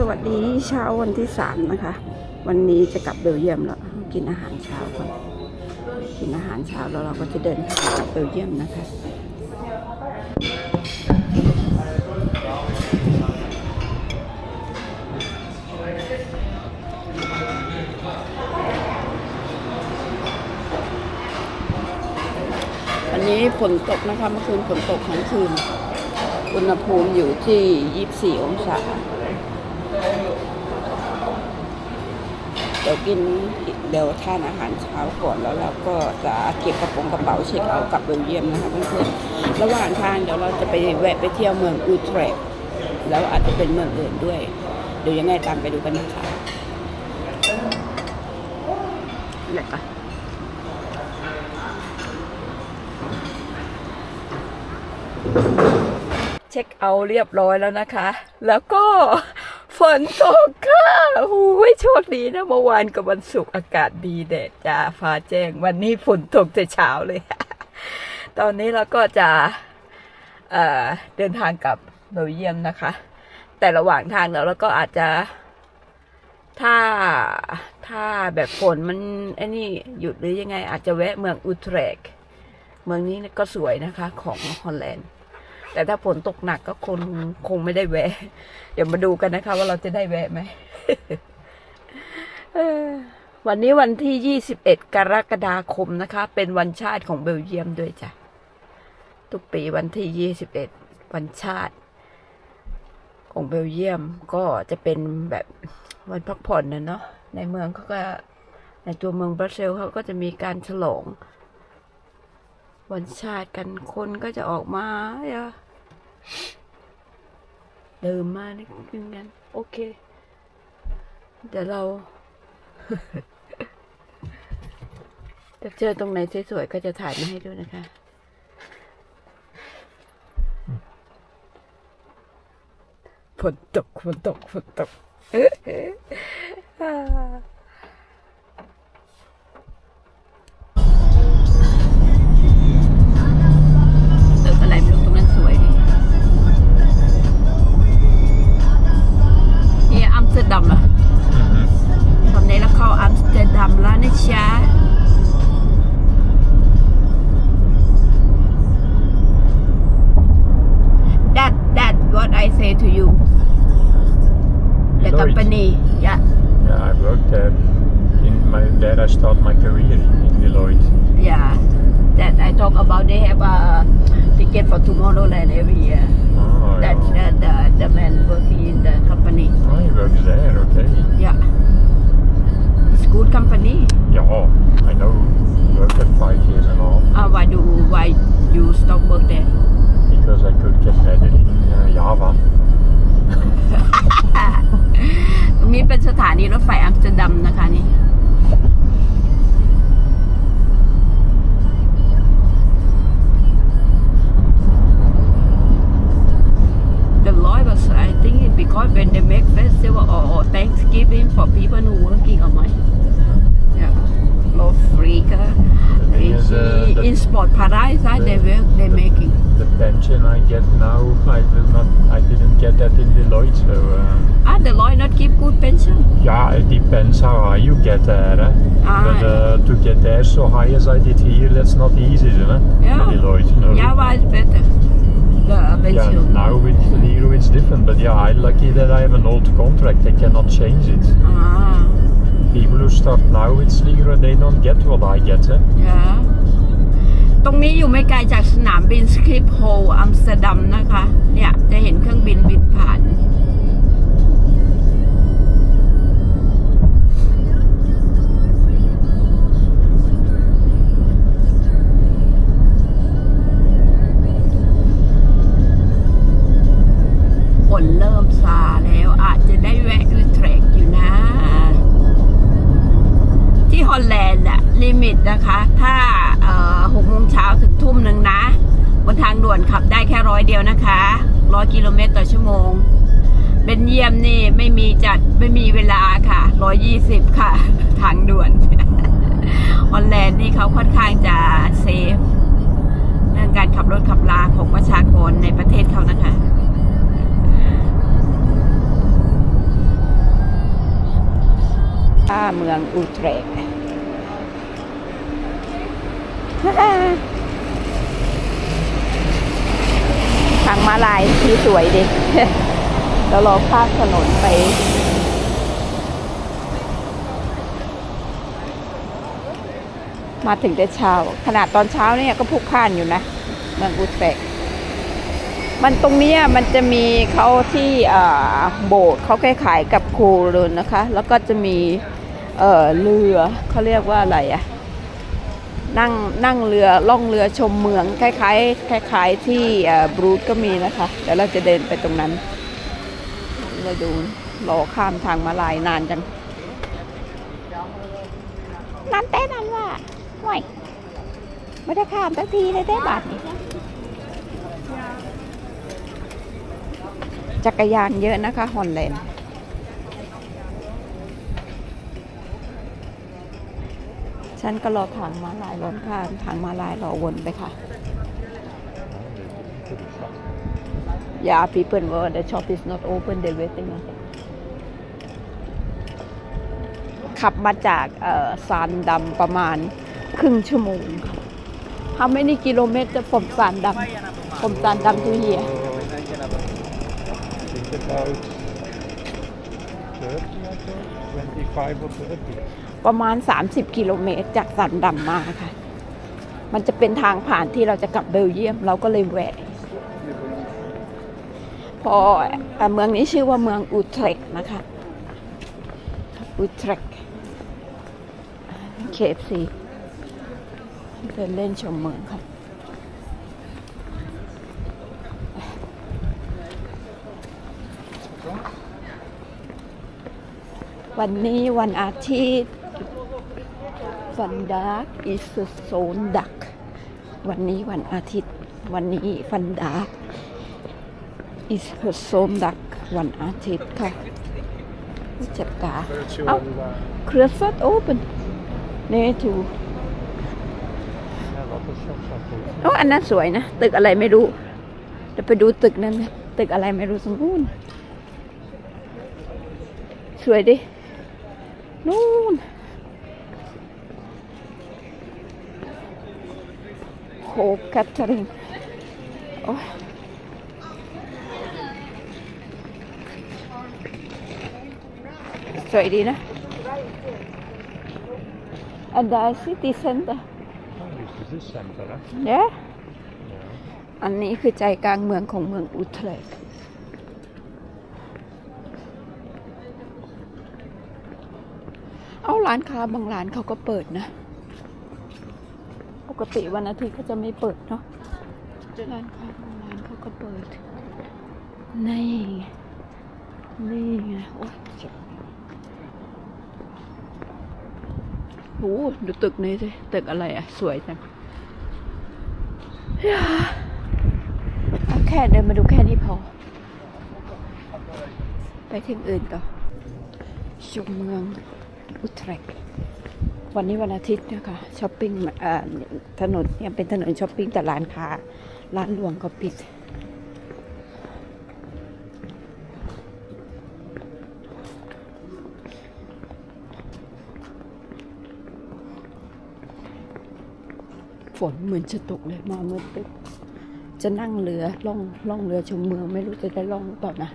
สวัสดีเช้าวันที่สามนะคะ วันนี้จะกลับเบลเยียมแล้ว กินอาหารเช้าก่อนกินอาหารเช้าแล้วเราก็จะเดินทางกลับเบลเยียมนะคะวันนี้ฝนตกนะคะเมื่อคืนฝนตกทั้งคืน อุณหภูมิอยู่ที่ 24 องศา ดี๋ยวกินเดี๋ยวทานอาหารเช้าก่อนแล้วเราก็จะเก็บกระโปรงกระเป๋าเช็คเอากลับเบลเยียมนะคะเพื่อนๆระหว่างทางเดี๋ยวเราจะไปแวะไปเที่ยวเมืองอูทรคแล้วอาจจะเป็นเมืองอื่นด้วย เดี๋ยวยังไงตามไปดูกันนะคะเดี๋ยวก่อนเช็คเอาเรียบร้อยแล้วนะคะ แล้วก็ ฝนตกค่ะโอ้ยโชคดีนะเมื่อวานกับวันศุกร์อากาศดีแดดจ้าฟ้าแจ้ง วันนี้ฝนตกแต่เช้าเลย ตอนนี้เราก็จะเอ่อเดินทางกลับเบลเยียมนะคะ แต่ระหว่างทางเราแล้วก็อาจจะ ถ้าถ้าแบบฝนมันไอ้นี่หยุดหรือยังไง อาจจะแวะเมืองอูทรคเมืองนี้ก็สวยนะคะ ของฮอลแลนด์ แต่ถ้าฝนตกหนักก็คงคงไม่ได้แวะ เดี๋ยวมาดูกันนะคะ ว่าเราจะได้แวะไหมวันนี้วันที่ 21 กรกฎาคมนะคะ เป็นวันชาติของเบลเยียมด้วยจ้ะ ทุกปีวันที่ 21 วันชาติ ของเบลเยียมก็จะเป็นแบบวันพักผ่อนนะเนาะ ในเมืองเขาก็ ในตัวเมืองบรัสเซลเขาก็จะมีการฉลอง วันชาติกันคนก็จะออกมาอย่า เดิมมานี่กินกัน โอเค เดี๋ยวเรา จะเจอตรงไหนสวยๆก็จะถ่ายมาให้ด้วยนะคะฝนตกฝนตกฝนตก depends how high you get there. Eh? Ah. But uh, to get there so high as I did here, that's not easy, isn't it? Yeah. In Deloitte, no. Java is better the Yeah, pension now with Liro it's different, but yeah, I'm lucky that I have an old contract. I cannot change it. อ่า People who start now with Liro, they don't get what I get. Eh? อย่าตรงนี้อยู่ไม่ไกลจากสนามบินสคริปโฮลอัมสเตอร์ดัมนะคะ เนี่ย จะเห็นเครื่องบินบินผ่าน ร้อยเดียวนะคะร้อยกิโลเมตรต่อชั่วโมงเบนเยียมนี่ไม่มีจัดไม่มีเวลาค่ะร้อยี่สิบค่ะ ทางด่วนฮอลแลนด์นี่เขาค่อนข้างจะเซฟเรื่องการขับรถขับลาของประชากรในประเทศเขานะคะเมืองอูเทรกต์ ทาง มาลายที่สวยดิแล้วราข้ามถนนไปมาถึงแต่เช้า ขนาดตอนเช้าเนี่ยก็พุกพล่านอยู่นะเมืองอุตเบกมันตรงนี้มันจะมีเขาที่โบสถ์เขาคล้ายๆกับโครุนนะคะ แล้วก็จะมีเเรือเขาเรียกว่าอะไรอะ นั่งนั่งเรือล่องเรือชมเมืองคล้ายๆคล้ายๆที่เอ่อบรูทก็มีนะคะเดี๋ยวเราจะเดินไปตรงนั้นเราดูรอข้ามทางมาลายนานจังนั่นเต้นั่นว่าห่วยไม่ได้ข้ามสักทีเลยเต้บาทนี่จักรยานเยอะนะคะฮอนแลนด์ ฉันก็รอทางมาลายล้นข้าะทางมาลายรอวนไปค่ะ Yeah, people were the shop is not open. They waiting. ขับมาจากซานดำประมาณครึ่งชั่วโมงทำไม่นี่กิโลเมตรจะผมซานดำผมซานดำทุเรีย5 0 ประมาณ 30 กิโลเมตรจากสันดำมาค่ะ มันจะเป็นทางผ่านที่เราจะกลับเบลเยียม เราก็เลยแวะ พอเมืองนี้ชื่อว่าเมืองอูเทรกนะคะ อูเทรกเคฟซีเดินเล่นชมเมืองค่ะวันนี้วันอาทิตย์ ฟันดาร์กอิสโซนดัก วันนี้วันอาทิตย์ วันนี้ฟันดาร์กอิสโซนดัก วันอาทิตย์ค่ะผู้จัดการ Virtual, Oh. uh, เครือฟัดโอเปนเนทู a lot of shops are closed. โอ้อันนั้นสวยนะ ตึกอะไรไม่รู้เดี๋ยวไปดูตึกนั้นนะตึกอะไรไม่รู้สมบูรณ์สวยดินู่น โคแคทเธอรีนโอ้ยสวยดีนะ and the city center Oh, this is the center, huh? yeah อันนี้คือใจกลางเมืองของเมืองอุตรดิตถ์เอาร้านค้าบางร้านเขาก็เปิดนะ กติวันอาทิตย์เขาจะไม่เปิดเนาะร้านค้าบางร้านเขาก็เปิด นี่ไงนี่ไงโอ้ยเจ็บโอ้ดูตึกนี้สิตึกอะไรอะ สวยจังเอาแค่เดินมาดูแค่นี้พอ ไปที่อื่นก่อนชมเมืองอุตรดิตถ์ วันนี้วันอาทิตย์นะคะช้อปปิ้งถนนเนี่ยเป็นถนนช้อปปิ้งแต่ร้านค้าร้านหลวงก็ปิด ฝนเหมือนจะตกเลยมาเมื่อตึกจะนั่งเรือล่องล่องเรือชมเมืองไม่รู้จะได้ล่องหรือเปล่านะ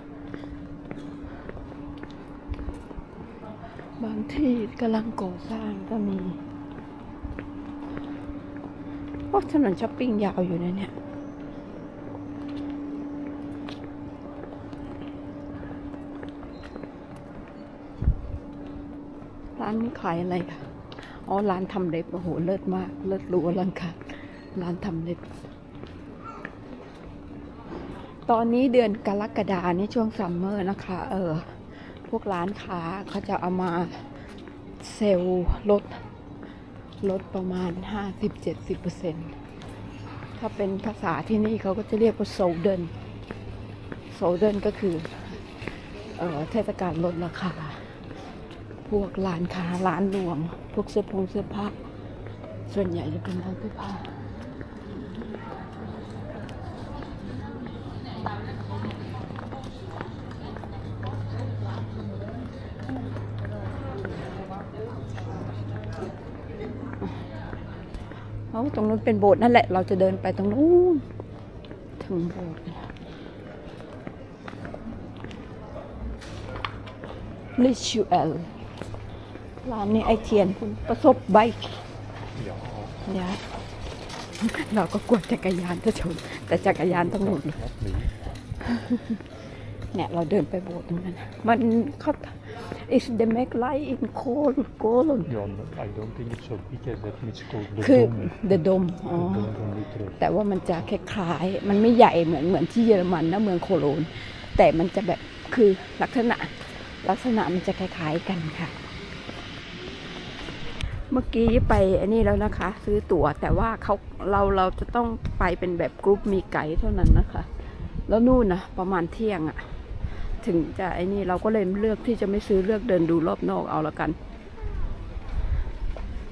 บางที่กำลังก่อสร้างก็มีโอ้ถนนช้อปปิ้งยาวอยู่นะเนี่ย ร้านนี้ขายอะไรอะอ๋อ ร้านทำเล็บ โอ้โห เลิศมาก เลิศรู้อลังการร้านทำเล็บ ตอนนี้เดือนกรกฎานี่ช่วงซัมเมอร์นะคะ เออ พวกร้านค้าเขาจะเอามาเซลล์ลดลดประมาณ 50-70%ถ้าเป็นภาษาที่นี่เขาก็จะเรียกว่าโซเดนโซเดนก็คือเออเทศกาลลดราคา พวกร้านค้าร้านรวงพวกเสื้อผงเสื้อผ้า ส่วนใหญ่จะเป็นร้านเสื้อผ้าาตรงนู้นเป็นโบสถ์นั่นแหละ เราจะเดินไปตรงนู้นถึงโบสถ์กันลิชูเอลร้านนี้ไอเทียนคุณประสบไบค์ Ja. ยาเราก็กลัวจักรยานจะชนแต่จักรยานต้องหนุน Not me. เนี่ยเราเดินไปโบสถ์ตรงนั้นน่ะมันเขา is the make light in cold cold Ja, no, I don't think it's so big as that. It's called the คือ Dome. the dome อ๋อ The Dome from Utrecht. แต่ว่ามันจะคล้ายๆ มันไม่ใหญ่เหมือนเหมือนที่เยอรมันนะเมืองโคโลน แต่มันจะแบบคือลักษณะลักษณะมันจะคล้ายๆกันค่ะ เมื่อกี้ไปอันนี้แล้วนะคะ ซื้อตั๋วแต่ว่าเขาเราเราจะต้องไปเป็นแบบกรุ๊ปมีไกด์เท่านั้นนะคะ แล้วนู่นนะประมาณเที่ยงอะ ถึงจะไอ้นี่เราก็เลยเลือกที่จะไม่ซื้อเลือกเดินดูรอบนอกเอาละกัน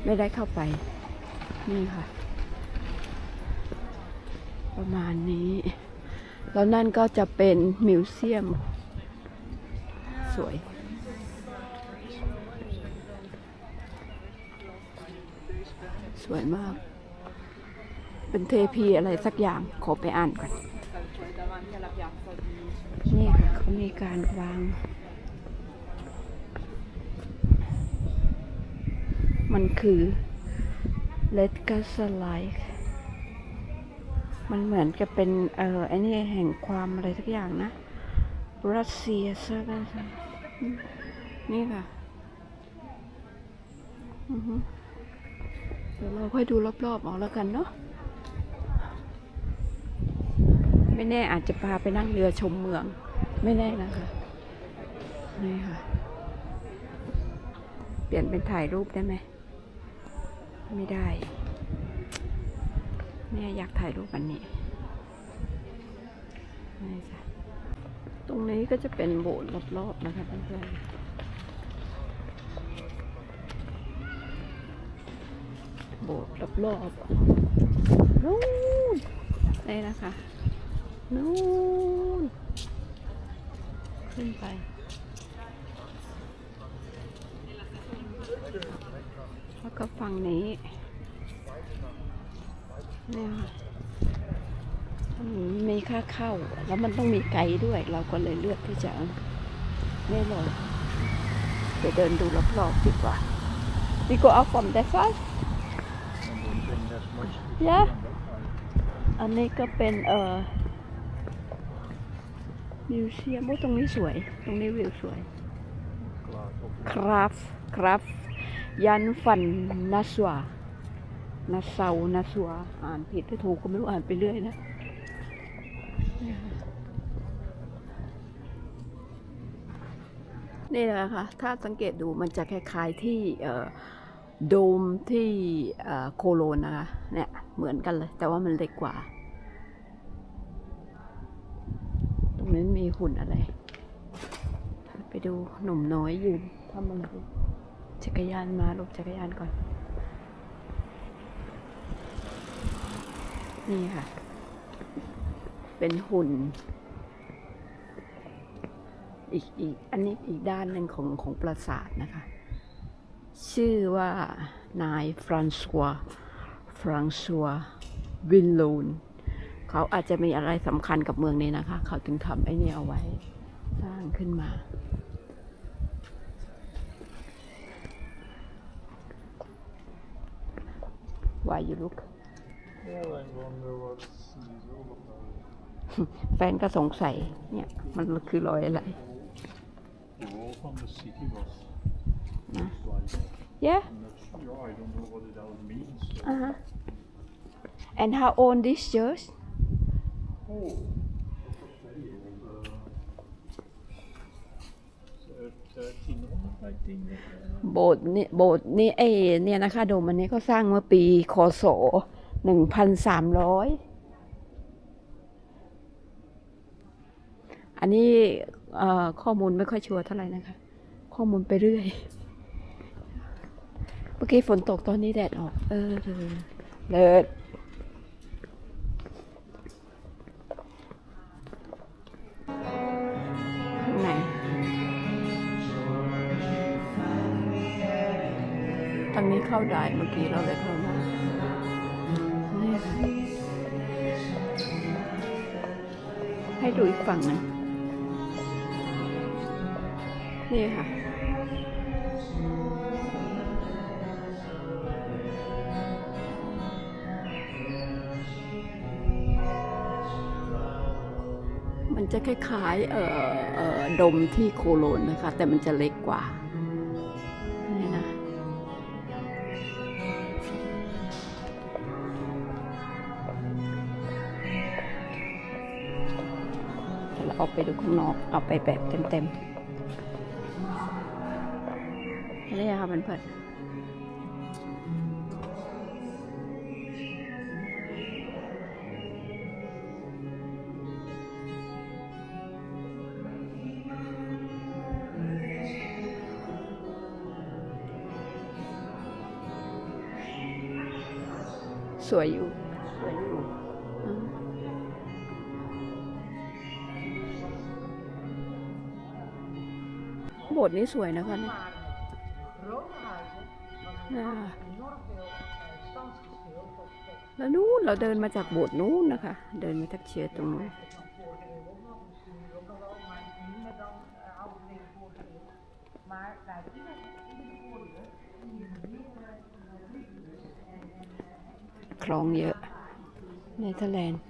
ไม่ได้เข้าไปนี่ค่ะ ประมาณนี้ แล้วนั่นก็จะเป็นมิวเซียม สวยสวยมาก เป็นเทพีอะไรสักอย่าง ขอไปอ่านก่อน นี่ค่ะ เขามีการวาง มันคือเลดกัสไลค์มันเหมือนกับเป็น เอ่อไอ้นี่แห่งความอะไรสักอย่างนะ รัสเซียใช่ไหมนี่ค่ะเดี๋ยวเราค่อยดูรอบๆเอาแล้วกันเนาะไม่แน่อาจจะพาไปนั่งเรือชมเมือง ไม่แน่นะคะนี่ค่ะ เปลี่ยนเป็นถ่ายรูปได้ไหม ไม่ได้แม่อยากถ่ายรูปอันนี้นี่จ้ะตรงนี้ก็จะเป็นโบสถ์รอบๆนะคะเพื่อนๆโบสถ์รอบๆนู่นนี่นะคะ นู่น ขึ้นไปแล้วก็ฝั่งนี้เนี่ยค่ะอืมมีค่าเข้า แล้วมันต้องมีไกด์ด้วย เราก็เลยเลือกที่จะไม่เลยไปเดินดูรอบๆดีกว่า We go out from that side I don't think there's much to Yeah. see on that side. อันนี้ก็เป็นเอ่อ มิวเซียมโอ้ตรงนี้สวย ตรงนี้วิวสวย Klaar, op คราฟคราฟยันฟันนาสวานาเซานาสวาอ่านผิดหรือถูกก็ไม่รู้อ่านไปเรื่อยนะนี่แหละค่ะถ้าสังเกตดูมันจะคล้ายๆที่เอ่อโดมที่เอ่อโคโลนนะคะเนี่ยเหมือนกันเลย แต่ว่ามันเล็กกว่า ตรงนั้นมีหุ่นอะไร ไปดูหนุ่มน้อยยืนทำอะไรจักรยานมาลงจักรยานก่อน นี่ค่ะ เป็นหุ่น อีกอีกอันนี้อีกด้านหนึ่งของของปราสาทนะคะ ชื่อว่านายฟรานซัวฟรานซัววินลูน เขาอาจจะมีอะไรสำคัญกับเมืองนี้นะคะ เขาถึงทำไอ้นี่เอาไว้ สร้างขึ้นมาวายุลุก แฟนก็สงสัย เนี่ย มันคือรอยอะไร นะ yeah uh huh and how old this church โบสถ์นี่โบสถ์นี่เอเนี่ยนะคะโดมอันนี้ก็สร้างเมื่อปีคศหนึ่งพันสามร้อยอันนี้ข้อมูลไม่ค่อยชัวร์เท่าไหร่นะคะ ข้อมูลไปเรื่อย เมื่อกี้ฝนตกตอนนี้แดดออก เออเออเลิศ เข้าได้เมื่อกี้เราเลยเข้ามาให้ดูอีกฝั่งนะนี่ค่ะมันจะคล้ายๆ เอ่อดมที่โคโลนนะคะ แต่มันจะเล็กกว่า ไปดูข้างนอกเอาไปแบบเต็มๆนี่ค่ะเพื่อนๆสวยอยู่สวยอยู่ บสถ์นี้สวยนะคะเนี่ยน่าแล้วนู้นเราเดินมาจากโบสถ์นู้นนะคะ เดินมาทักเชียร์ตรงนู้นคลองเยอะเนเธอร์แลนด์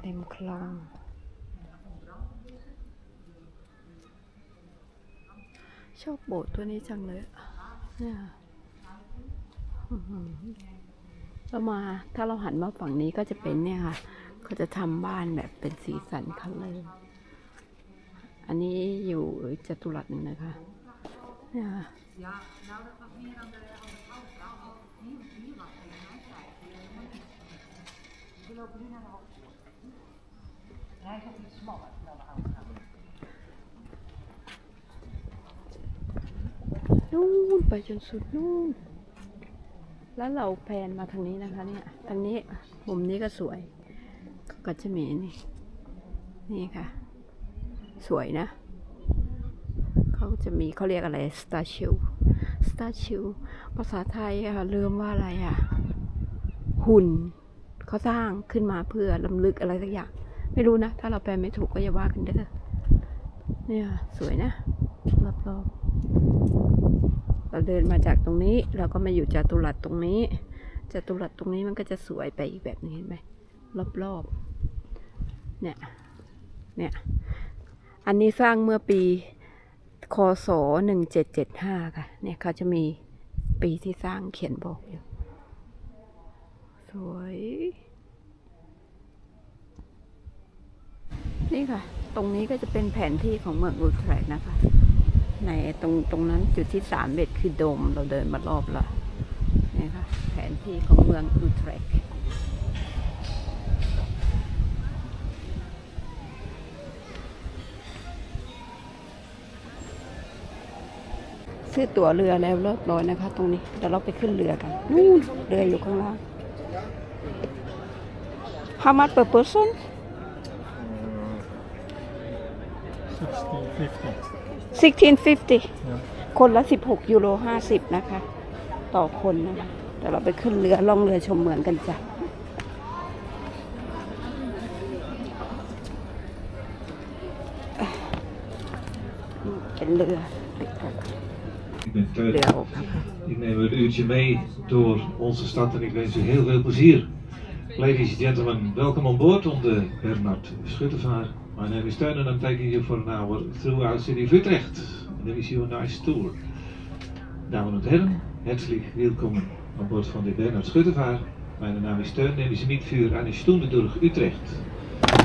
เต็มคลอง ชอบโบสถ์ตัวนี้จังเลยอะเนี่ยอื้อหือแล้วมาถ้าเราหันมาฝั่งนี้ก็จะเป็นเนี่ยค่ะเขาจะทำบ้านแบบเป็นสีสันคัลเลอร์อันนี้อยู่จตุรัสหนึ่งนะคะเนี่ยค่ะ นู่นไปจนสุดนู่นแล้วเราแพนมาทางนี้นะคะเนี่ยทางนี้มุมนี้ก็สวยก็จะมีนี่ นี่ค่ะ สวยนะ เขาจะมีเขาเรียกอะไรสตาชิลสตาชิลภาษาไทยอะลืมว่าอะไรอะหุ่นเขาสร้างขึ้นมาเพื่อลำลึกอะไรสักอย่าง ไม่รู้นะ ถ้าเราแปลไม่ถูกก็อย่าว่ากันเด้อเนี่ย สวยนะรอบๆ เราเดินมาจากตรงนี้ เราก็มาอยู่จตุรัสตรงนี้จตุรัสตรงนี้มันก็จะสวยไปอีกแบบนึงเห็นไหมรอบๆเนี่ยเนี่ยอันนี้สร้างเมื่อปีคศหนึ่งเจ็ดเจ็ดห้าค่ะ เนี่ยเขาจะมีปีที่สร้างเขียนบอกอยู่ สวย นี่ค่ะ ตรงนี้ก็จะเป็นแผนที่ของเมืองอูทรกนะคะ ในตรงตรงนั้นจุดที่สามเบ็ดคือโดมเราเดินมารอบละนี่ค่ะแผนที่ของเมืองอูทรกซื้อตั๋วเรือแล้วเรียบร้อยนะคะ ตรงนี้เดี๋ยวเราไปขึ้นเรือกันนู่นเรืออยู่ข้างล่าง How much per person? Sixteen fifty. 1650 Yeah. คนละ 16 ยูโร 50 นะคะ ต่อคนนะคะเดี๋ยวเราไปขึ้นเรือล่องเรือชมเมืองกันจ้ะนี่เป็นเรือติดกัน Ik ben เรือ Teun. อกนะคะ Ik neem u een uurtje mee door onze stad en ik wens u heel veel plezier. Ladies and gentlemen, welcome on board on the Bernard Schuttevaar. My name is Teun and I'm taking you for an hour through our city of Utrecht. And I wish you a nice tour. Damen und Herren, herzlich willkommen an Bord van de Bernard Schuttevaar. Mijn naam is Teun, nemen Sie mit für eine Stunde durch Utrecht.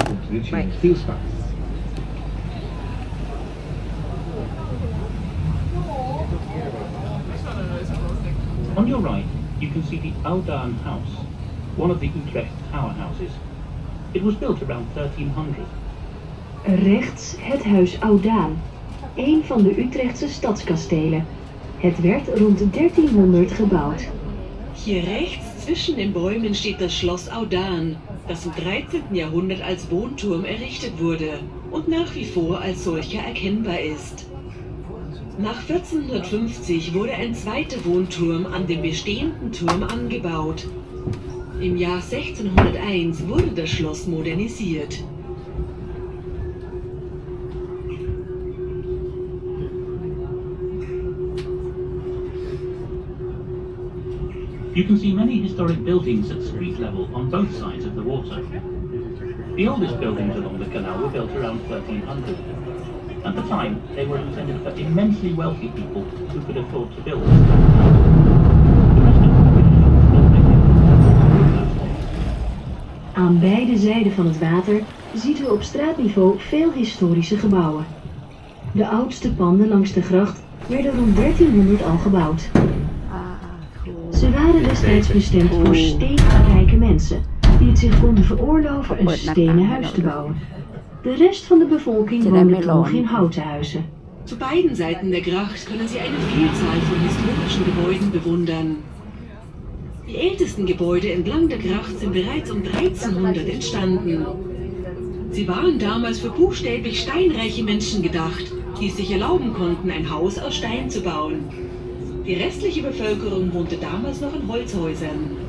Und wünsche Ihnen viel Spaß. On your right, you can see the Oudaan House, one of the Utrecht powerhouses. It was built around 1300. Rechts het huis Oudaan, een van de Utrechtse stadskastelen. Het werd rond 1300 gebouwd. Hier rechts zwischen den Bäumen steht das Schloss Audaan, das im 13. Jahrhundert als Wohnturm errichtet wurde und nach wie vor als solcher erkennbar ist. Nach 1450 wurde ein zweiter Wohnturm an dem bestehenden Turm angebaut. Im Jahr 1601 wurde das Schloss modernisiert. You can see many historic buildings at street level on both sides of the water. The oldest buildings along the canal were built around 1300. At the time, they were intended for immensely wealthy people who could afford to build. Aan beide zijden van het water ziet u op straatniveau veel historische gebouwen. De oudste panden langs de gracht werden rond 1300 al gebouwd. Ze waren destijds bestemd voor steenrijke mensen, die het zich konden veroorloven een stenen huis te bouwen. De rest van de bevolking woonde nog in houten huizen. Zu beiden Seiten der Gracht können Sie eine Vielzahl von historischen Gebäuden bewundern. Die ältesten Gebäude entlang der Gracht sind bereits um 1300 entstanden. Sie waren damals für buchstäblich steinreiche Menschen gedacht, die es sich erlauben konnten, ein Haus aus Stein zu bauen. Die restliche Bevölkerung wohnte damals noch in Holzhäusern.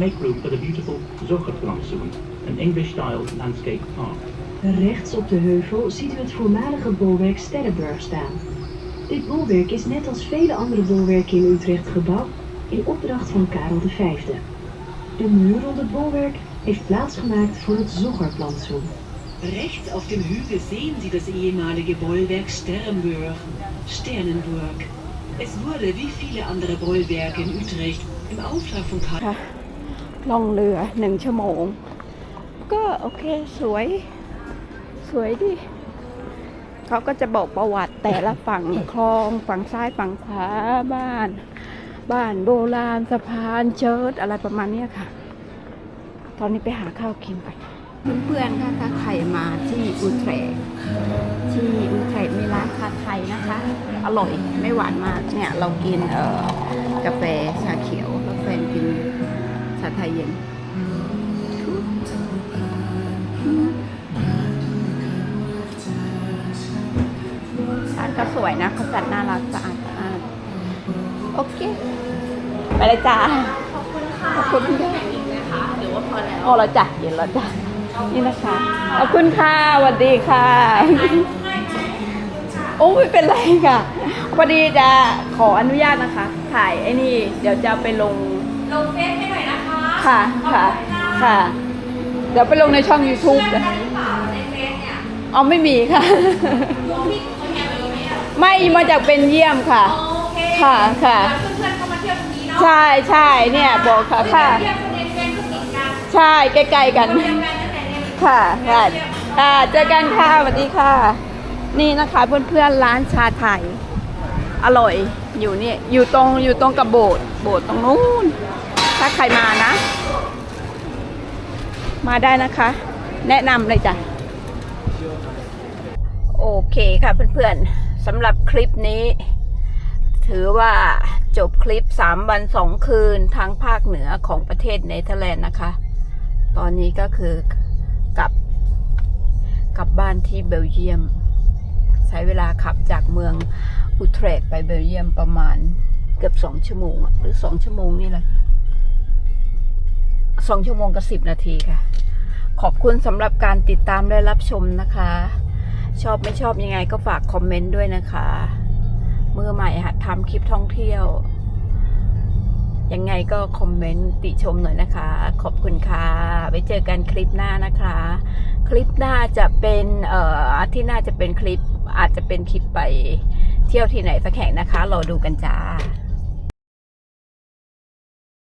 Make room for the beautiful Zorgerplantsoen, an English-style landscape park. Rechts op de heuvel ziet u het voormalige bolwerk Sterrenburg staan. Dit bolwerk is net als vele andere bolwerken in Utrecht gebouwd in opdracht van Karel V. De muur rond het bolwerk heeft plaatsgemaakt voor het Zoggerplantsoen. Rechts auf dem Hügel sehen Sie das ehemalige Bollwerk Sternburg. Sternenburg. Es wurde wie viele andere Bollwerke in Utrecht im Auftrag von Karl ล่องเรือหนึ่งชั่วโมง ก็โอเคสวย สวยดิเขาก็จะบอกประวัติแต่ละฝั่งคลองฝั่งซ้ายฝั่งขวาบ้าน บ้านโบราณสะพานเชิดอะไรประมาณนี้ค่ะ ตอนนี้ไปหาข้าวกินกันเพื่อนๆค่ะถ้าใครมาที่อุเทรกที่อุเทรกมีร้านคาไทยนะคะ อร่อยไม่หวานมากเนี่ย เรากินเอ่อกาแฟชาเขียวแล้วแฟนกิน ชาไทยเย็นร้านก็สวยนะโอเค ไปเลยจ้า ขอบคุณค่ะขอบคุณมีไหนอีกไหมคะหรือว่าพอแล้วพอแล้วจ้ะเย็นแล้วจ้ะนี่นะคะ ขอบคุณค่ะสวัสดีค่ะ โอ้ไม่เป็นไรค่ะ พอดีจะขออนุญาตนะคะ ถ่ายไอ้นี่ เดี๋ยวจะไปลง ลงเฟซให้หน่อยนะ คะค่ะ ค่ะ ค่ะ เดี๋ยวไปลงในช่อง YouTube นะได้หรือเปล่าในเฟซเนี่ยเอาไม่มีค่ะพวกพี่คนแกมีไหมอะ ไม่มาจากเป็นเยี่ยมค่ะโอเคค่ะ ค่ะเพื่อนๆเข้ามาเที่ยวตรงนี้เนาะใช่ใช่เนี่ยบอกค่ะค่ะเที่ยวคนในเฟซก็ติดกันใช่ใกล้ๆกันเที่ยวกันตั้งแต่ในค่ะค่ะค่ะเจอกันค่ะสวัสดีค่ะ นี่นะคะเพื่อนๆร้านชาไทย อร่อยอยู่นี่อยู่ตรงอยู่ตรงกับโบสถ์โบสถ์ตรงนู้น ถ้าใครมานะ มาได้นะคะ แนะนำเลยจ้ะ โอเคค่ะเพื่อนๆสำหรับคลิปนี้ ถือว่าจบคลิป 3 วัน 2 คืนทางภาคเหนือของประเทศเนเธอร์แลนด์นะคะ ตอนนี้ก็คือกลับกลับบ้านที่เบลเยียม ใช้เวลาขับจากเมืองอุเทรดไปเบลเยียมประมาณเกือบสองชั่วโมงหรือสองชั่วโมงนี่แหละ สองชั่วโมงกับสิบนาทีค่ะ ขอบคุณสำหรับการติดตามและรับชมนะคะ ชอบไม่ชอบยังไงก็ฝากคอมเมนต์ด้วยนะคะ มือใหม่หัดทำคลิปท่องเที่ยว ยังไงก็คอมเมนต์ติชมหน่อยนะคะ ขอบคุณค่ะ ไว้เจอกันคลิปหน้านะคะ คลิปหน้าจะเป็นเอ่อที่น่าจะเป็นคลิปอาจจะเป็นคลิปไปเที่ยวที่ไหนสักแห่งนะคะรอดูกันจ้า